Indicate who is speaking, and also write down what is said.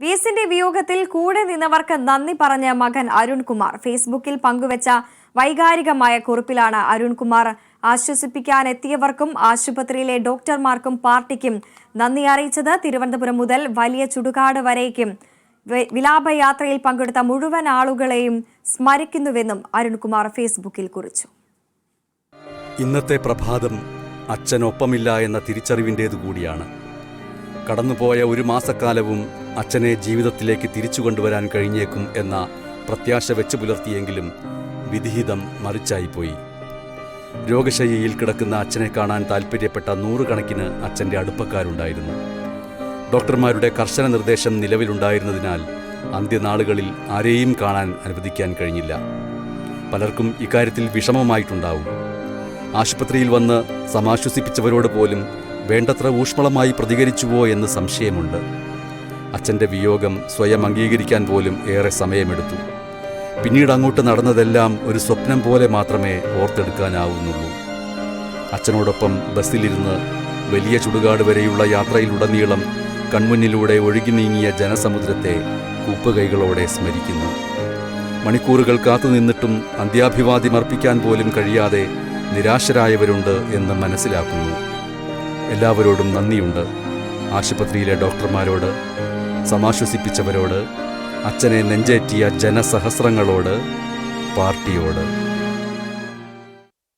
Speaker 1: V എസിന്റെ വിയോഗത്തിൽ കൂടെ നിന്നവർക്ക് നന്ദി പറഞ്ഞ മകൻ അരുൺകുമാർ. ഫേസ്ബുക്കിൽ പങ്കുവച്ച വൈകാരികമായ കുറിപ്പിലാണ് അരുൺകുമാർ ആശ്വസിപ്പിക്കാൻ എത്തിയവർക്കും ആശുപത്രിയിലെ ഡോക്ടർമാർക്കും പാർട്ടിക്കും നന്ദി അറിയിച്ചത്. തിരുവനന്തപുരം മുതൽ വലിയ ചുടുകാട് വരേക്കും വിലാപയാത്രയിൽ പങ്കെടുത്ത മുഴുവൻ ആളുകളെയും സ്മരിക്കുന്നുവെന്നും അരുൺകുമാർ ഫേസ്ബുക്കിൽ കുറിച്ചു.
Speaker 2: ഇന്നത്തെ പ്രഭാതം അച്ഛനൊപ്പമില്ല എന്ന തിരിച്ചറിവിന്റേതു കൂടിയാണ് കടന്നുപോയ ഒരു മാസക്കാലവും അച്ഛനെ ജീവിതത്തിലേക്ക് തിരിച്ചു കൊണ്ടുവരാൻ കഴിഞ്ഞേക്കും എന്ന പ്രത്യാശ വെച്ചു പുലർത്തിയെങ്കിലും വിധിഹിതം മറിച്ചായിപ്പോയി. രോഗശയ്യയിൽ കിടക്കുന്ന അച്ഛനെ കാണാൻ താൽപ്പര്യപ്പെട്ട നൂറുകണക്കിന് അച്ഛന്റെ അടുപ്പക്കാരുണ്ടായിരുന്നു. ഡോക്ടർമാരുടെ കർശന നിർദ്ദേശം നിലവിലുണ്ടായിരുന്നതിനാൽ അന്ത്യനാളുകളിൽ ആരെയും കാണാൻ അനുവദിക്കാൻ കഴിഞ്ഞില്ല. പലർക്കും ഇക്കാര്യത്തിൽ വിഷമമായിട്ടുണ്ടാവും. ആശുപത്രിയിൽ വന്ന് സമാശ്വസിപ്പിച്ചവരോട് പോലും വേണ്ടത്ര ഊഷ്മളമായി പ്രതികരിച്ചുവോ എന്ന് സംശയമുണ്ട്. അച്ഛന്റെ വിയോഗം സ്വയം അംഗീകരിക്കാൻ പോലും ഏറെ സമയമെടുത്തു. പിന്നീട് അങ്ങോട്ട് നടന്നതെല്ലാം ഒരു സ്വപ്നം പോലെ മാത്രമേ ഓർത്തെടുക്കാനാവുന്നുള്ളൂ. അച്ഛനോടൊപ്പം ബസ്സിലിരുന്ന് വലിയ ചുടുകാട് വരെയുള്ള യാത്രയിലുടനീളം കൺമുന്നിലൂടെ ഒഴുകി നീങ്ങിയ ജനസമുദ്രത്തെ കൂപ്പുകൈകളോടെ സ്മരിക്കുന്നു. മണിക്കൂറുകൾ കാത്തുനിന്നിട്ടും അന്ത്യാഭിവാദ്യമർപ്പിക്കാൻ പോലും കഴിയാതെ നിരാശരായവരുണ്ട് എന്ന് മനസ്സിലാക്കുന്നു. എല്ലാവരോടും നന്ദിയുണ്ട്. ആശുപത്രിയിലെ ഡോക്ടർമാരോട് സമാശ്വസിപ്പിച്ചവരോട് അച്ഛനെ നെഞ്ചേറ്റിയ ജനസഹസ്രങ്ങളോട് പാർട്ടിയോട്.